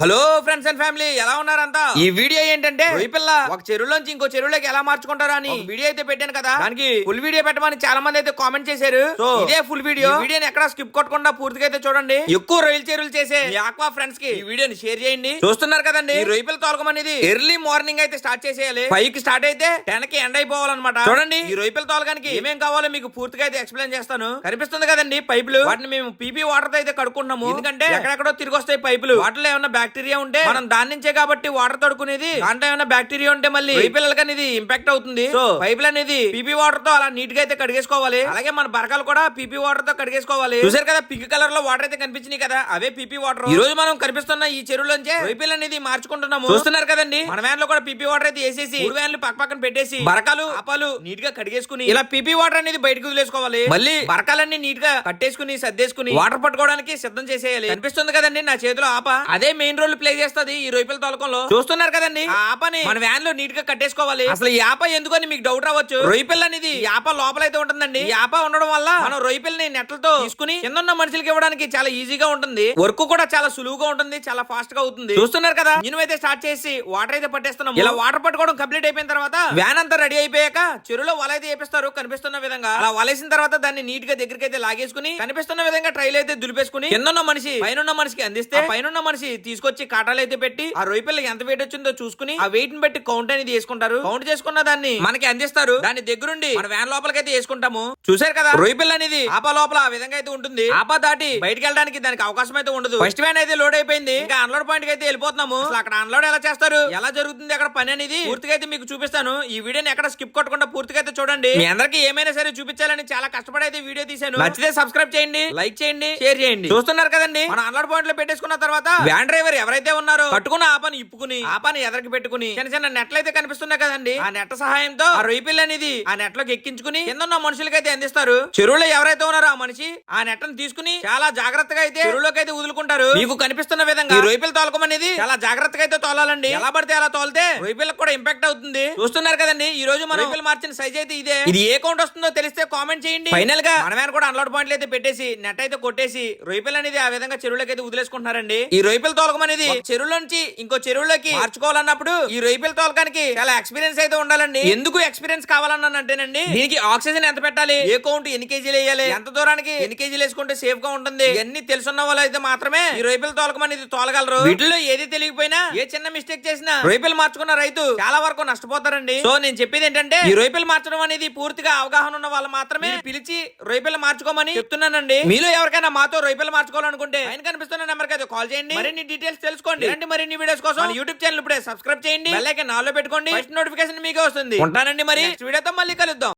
Hello friends and family ఎలా ఉన్నారంతా? ఈ video ఏంటంటే పిల్ల. ఒక చెరువులోంచి ఇంకో చెరువులోకి ఎలా మార్చుకుంటారా అని వీడియో అయితే పెట్టాను కదా. దానికి ఫుల్ వీడియో పెట్టమని చాలా మంది అయితే కామెంట్ చేశారు. సో ఇదే ఫుల్ వీడియో. వీడియోని ఎక్కడ స్కిప్ కొట్టకుండా పూర్తిగా అయితే చూడండి. ఎక్కువ రొయ్యల చెరువులు చేసే ఆక్వా ఫ్రెండ్స్కి ఈ వీడియోని షేర్ చేయండి. చూస్తున్నారు కదండి. రొయ్య పిల్ల తోలకం అనేది ఎర్లీ మార్నింగ్ అయితే స్టార్ట్ చేసేయాలి. ఫైవ్కి స్టార్ట్ అయితే టెన్కి ఎండ్ అయిపోవాలన్నమాట. చూడండి. ఈ రొయ్య పిల్ల తోలకానికి ఏమేం కావాలో మీకు పూర్తిగా అయితే ఎక్స్ప్లెయిన్ చేస్తాను. కనిపిస్తుంది కదండి పైపులు. వాటిని మేము పీపీ వాటర్తో అయితే కడుక్కుంటున్నాము. ఎందుకంటే ఎక్కడెక్కడో తిరిగి వస్తాయి పైపులు. వాటిలో ఏమైనా బ్యాక్టీరియా ఉంటే మనం దాని నుంచే కాబట్టి వాటర్ తడుకునేది. దాంట్లో ఏమైనా బ్యాక్టీరియా ఉంటే మళ్ళీ పిల్లలకి అనేది ఇంపాక్ట్ అవుతుంది. సో పైపులు అనేది పీపీ వాటర్తో అలా నీట్గా అయితే కడిగేసుకోవాలి. అలాగే మన బరకాలు కూడా పీపీ వాటర్తో కడిగేసుకోవాలి. చూసారు కదా పింక్ కలర్లో వాటర్ అయితే కనిపించినాయి కదా అవే పీపీ వాటర్ ఈ రోజు మనం కనిపిస్తున్న ఈ చెరువులోంచే రొయ్యపిల్ల అనేది మార్చుకుంటున్నాము. చూస్తున్నారు కదండి. మన వ్యాన్లో కూడా పీపీ వాటర్ అయితే వేసేసి మూడు వ్యాన్లు పక్క పక్కన పెట్టేసి బరకాలు అపాలు నీట్గా కడిగేసుకుని ఇలా పీపీ వాటర్ అనేది బయటకు వదిలేసుకోవాలి. మళ్ళీ బరకాలన్నీ నీట్గా కట్టేసుకుని సర్దేసుకుని వాటర్ పట్టుకోవడానికి సిద్ధం చేసేయాలి. కనిపిస్తుంది కదండి నా చేతిలో ఆప. అదే మెయిన్ రోల్ ప్లే చేస్తుంది ఈ రొయ్యల తోలకంలో. చూస్తున్నారు కదండి. ఆ ఆపని. మన వ్యాన్లో నీట్గా కట్టేసుకోవాలి. అసలు ఈ ఆప ఎందుకని మీకు డౌట్ రావచ్చు. రొయ్యపిల్ల అనేది ఈ ఆప లోపల అయితే ఉంటుందండి ఆప ఉండడం వల్ల మనం రొయ్యపిల్లని నెట్లతో తీసుకుని కింద ఉన్న మనుషులకి ఇవ్వడానికి చాలా ఈజీగా ఉంటుంది. వర్క్ కూడా చాలా సులువుగా ఉంటుంది చాలా ఫాస్ట్గా అవుతుంది. చూస్తున్నారు కదా? ఇంజిన్ అయితే స్టార్ట్ చేసి వాటర్ అయితే పట్టేస్తున్నాం ఇలా వాటర్ పట్టుకోవడం కంప్లీట్ అయిపోయిన తర్వాత వ్యాన్ అంతా రెడీ అయిపోయాక చెరువులో వల అయితే వేపిస్తారు కనిపిస్తున్న విధంగా. అలా వలేసిన తర్వాత దాన్ని నీట్గా దగ్గరికి అయితే లాగేసుకుని కనిపిస్తున్న విధంగా ట్రైల్ అయితే దులిపేసుకుని ఉన్న మనిషి పైన మనిషికి అందిస్తే పైన మనిషి తీసుకొచ్చి కాటాలు అయితే పెట్టి ఆ రొయ్య పిల్లకి ఎంత వెయిట్ వచ్చిందో చూసుకుని ఆ వెయిట్ని బట్టి కౌంట్ అనేది వేసుకుంటారు కౌంట్ చేసుకున్న దాన్ని మనకి అందిస్తారు. దాని దగ్గరుండి మన వ్యాన్ లోపలికి అయితే వేసుకుంటాము. చూసారు కదా? రొయ్య పిల్ల అనేది ఆపా లోపల ఆ విధంగా అయితే ఉంటుంది. ఆపా దాటి బయటకు వెళ్ళడానికి దానికి అవకాశం అయితే ఉండదు. ఫస్ట్ వ్యాన్ అయితే లోడ్ అయిపోయింది. ఇంకా అన్లోడ్ పాయింట్కి అయితే వెళ్ళిపోతున్నాము. అక్కడ అన్లోడ్ ఎలా చేస్తారు? ఎలా జరుగుతుంది అక్కడ పని అనేది పూర్తిగా అయితే మీకు చూపిస్తాను. ఈ వీడియోని ఎక్కడ స్కిప్ కొట్టకుండా పూర్తిగా అయితే చూడండి. మీ అందరికి ఏమైనా సరే చూపించాలని చాలా కష్టపడి అయితే వీడియో తీశాను. నచ్చితే సబ్స్క్రైబ్ చేయండి లైక్ చేయండి షేర్ చేయండి. చూస్తున్నారు కదండి? మన అన్లోడ్ పాయింట్లో పెట్టేసుకున్న తర్వాత వ్యాన్ డ్రైవర్ ఎవరైతే ఉన్నారో పట్టుకున్న ఆపని ఇప్పుకుని ఆపని ఎదరికి పెట్టుకుని చిన్న చిన్న నెట్లు అయితే కనిపిస్తున్నాయి కదండి. ఆ నెట్ సహాయంతో ఆ రొయ్య పిల్ల అనేది ఆ నెట్లోకి ఎక్కించుకుని కింద ఉన్న మనుషులకి అయితే అందిస్తారు. చెరువులో ఎవరైతే ఉన్నారో ఆ మనిషి ఆ నెట్ తీసుకుని చాలా జాగ్రత్తగా అయితే చెరువులోకి అయితే వదులుకుంటారు. మీకు కనిపిస్తున్న విధంగా ఈ రొయ్య పిల్ల తోలకం అనేది చాలా జాగ్రత్తగా అయితే తోలాలండి. ఎలా పడితే అలా తోలితే రొయ్య పిల్లకు కూడా ఇంపాక్ట్ అవుతుంది. చూస్తున్నారు కదండి ఈ రోజు మన రొయ్య మార్చిన సైజ్ అయితే ఇదే. ఇది ఏ కౌంట్ వస్తుందో తెలిస్తే కామెంట్ చేయండి. ఫైనల్గా మన మీద కూడా అన్లోడ్ పాయింట్లు అయితే పెట్టేసి నెట్ అయితే కొట్టేసి రొయ్య అనేది ఆ విధంగా చెరువులోకి అయితే వదిలేసుకుంటున్నారండి. ఈ రొయ్య పిల్ల తోలకం అనేది చెరువులో నుంచి ఇంకో చెరువులోకి మార్చుకోవాలన్నప్పుడు ఈ రొయ్య పిల్ల తోలకానికి చాలా ఎక్స్పీరియన్స్ అయితే ఉండాలండి. ఎందుకు ఎక్స్పీరియన్స్ కావాలన్నానంటేనండి దీనికి ఆక్సిజన్ ఎంత పెట్టాలి? ఏ కౌంట్ ఎన్ని కేజీలు వేయాలి? ఎంత దూరానికి ఎన్ని కేజీలు వేసుకుంటే సేఫ్గా ఉంటుంది? ఇవన్నీ తెలుసున్న వాళ్ళు అయితే మాత్రమే ఈ రొయ్యపిల్ల తోలకం అనేది తోలగలరు? వీటిలో ఏది తెలియకపోయినా ఏ చిన్న మిస్టేక్ చేసినా రొయ్యపిల్ల మార్చుకున్న రైతు చాలా వరకు నష్టపోతారండి. సో నేను చెప్పేది ఏంటంటే ఈ రొయ్యపిల్ల మార్చడం అనేది పూర్తిగా అవగాహన ఉన్న వాళ్ళు మాత్రమే పిలిచి రొయ్యపిల్ల మార్చుకోమని చెప్తున్నానండి. మీలో ఎవరికైనా మాతో రొయ్యపిల్ల మార్చుకోవాలనుకుంటే ఆయన కనిపిస్తున్న నెంబర్ అయితే కాల్ చేయండి. మరిన్ని డీటెయిల్స్ తెలుసుకోండి. ఇలాంటి మరిన్ని వీడియోస్ కోసం యూట్యూబ్ ఛానల్ ఇప్పుడే సబ్స్క్రైబ్ చేయండి. బెల్ ఐకాన్ ఆల్లో పెట్టుకోండి నోటిఫికేషన్ మీకే వస్తుంది. ఉంటానండి మరి. వీడియోతో మళ్ళీ కలుద్దాం.